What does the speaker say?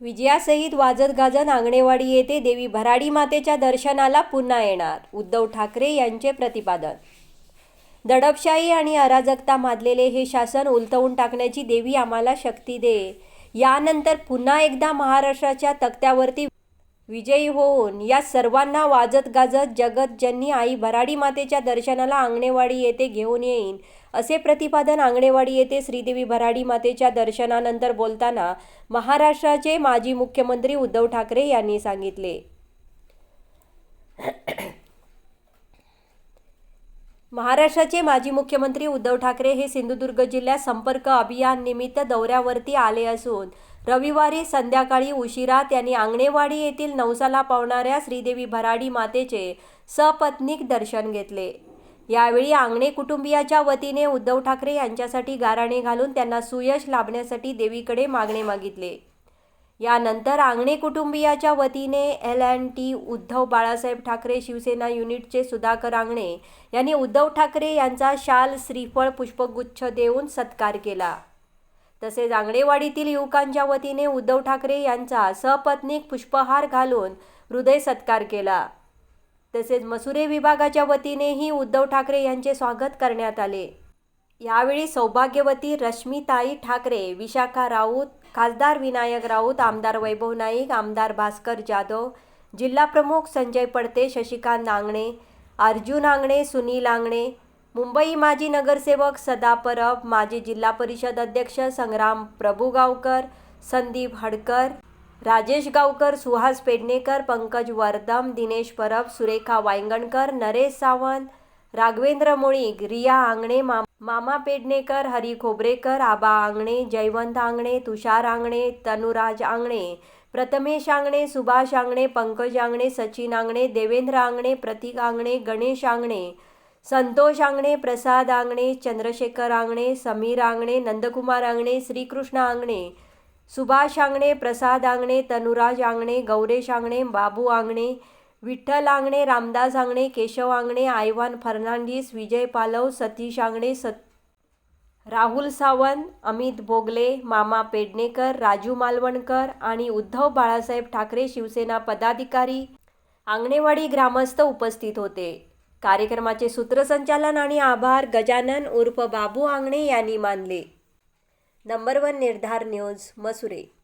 विजयासहित वाजत गाजत आंगणेवाडी येथे देवी भराडी मातेच्या दर्शनाला पुन्हा येणार. उद्धव ठाकरे यांचे प्रतिपादन. दडपशाही आणि अराजकता माजलेले हे शासन उलटवून टाकण्याची देवी आम्हाला शक्ती दे. यानंतर पुन्हा एकदा महाराष्ट्राच्या तक्त्यावरती विजयी होऊन या सर्वांना वाजत गाजत जगतजननी आई भराडी मातेच्या दर्शनाला आंगणेवाडी येथे घेऊन येईन असे प्रतिपादन आंगणेवाडी येथे श्रीदेवी भराडी मातेच्या दर्शनानंतर बोलताना महाराष्ट्राचे माजी मुख्यमंत्री उद्धव ठाकरे यांनी सांगितले. महाराष्ट्राचे माजी मुख्यमंत्री उद्धव ठाकरे हे सिंधुदुर्ग जिल्ह्यात संपर्क अभियान निमित्त दौऱ्यावरती आले असून रविवारी संध्याकाळी उशिरा त्यांनी आंगणेवाडी येथील नवसाला पावणाऱ्या श्रीदेवी भराडी मातेचे सपत्नीक दर्शन घेतले. यावेळी आंगणे कुटुंबियाच्या वतीने उद्धव ठाकरे यांच्यासाठी गाराणे घालून त्यांना सुयश लाभण्यासाठी देवीकडे मागणे मागितले. यानंतर आंगणे कुटुंबियाच्या वतीने L and T Uddhav Balasaheb Thackeray Shivsena युनिटचे सुधाकर आंगणे यांनी उद्धव ठाकरे यांचा शाल श्रीफळ पुष्पगुच्छ देऊन सत्कार केला. तसेच आंगणेवाडीतील युवकांच्या वतीने उद्धव ठाकरे यांचा सपत्नीक पुष्पहार घालून हृदय सत्कार केला. तसेच मसुरे विभागाच्या वतीनेही उद्धव ठाकरे यांचे स्वागत करण्यात आले. यावेळी सौभाग्यवती रश्मिताई ठाकरे विशाखा राऊत खासदार विनायक राऊत आमदार वैभव नाईक आमदार भास्कर जाधव जिल्हाप्रमुख संजय पडते शशिकांत आंगणे अर्जुन आंगणे सुनील आंगणे मुंबई माजी नगरसेवक सदा परब माजी जिल्हा परिषद अध्यक्ष संग्राम प्रभुगावकर संदीप हडकर राजेश गावकर सुहास पेडणेकर पंकज वर्धम दिनेश परब सुरेखा वायंगणकर नरेश सावंत राघवेंद्र मुळीक रिया आंगणे मा मामा पेडणेकर हरी खोबरेकर आबा आंगणे जयवंत आंगणे तुषार आंगणे तनुराज आंगणे प्रथमेश आंगणे सुभाष आंगणे पंकज आंगणे सचिन आंगणे देवेंद्र आंगणे प्रतीक आंगणे गणेश आंगणे संतोष आंगणे प्रसाद आंगणे चंद्रशेखर आंगणे समीर आंगणे नंदकुमार आंगणे श्रीकृष्ण आंगणे सुभाष आंगणे प्रसाद आंगणे तनुराज आंगणे गौरेश आंगणे बाबू आंगणे विठ्ठल आंगणे रामदास आंगणे केशव आंगणे आयवान फर्नांडिस विजय पालव सतीश आंगणे सत राहुल सावंत अमित भोगले मामा पेडणेकर राजू मालवणकर आणि उद्धव बाळासाहेब ठाकरे शिवसेना पदाधिकारी आंगणेवाडी ग्रामस्थ उपस्थित होते. कार्यक्रमाचे सूत्रसंचालन आणि आभार गजानन उर्फ बाबू आंगणे यांनी मानले. Number one Nirdhar news Masure.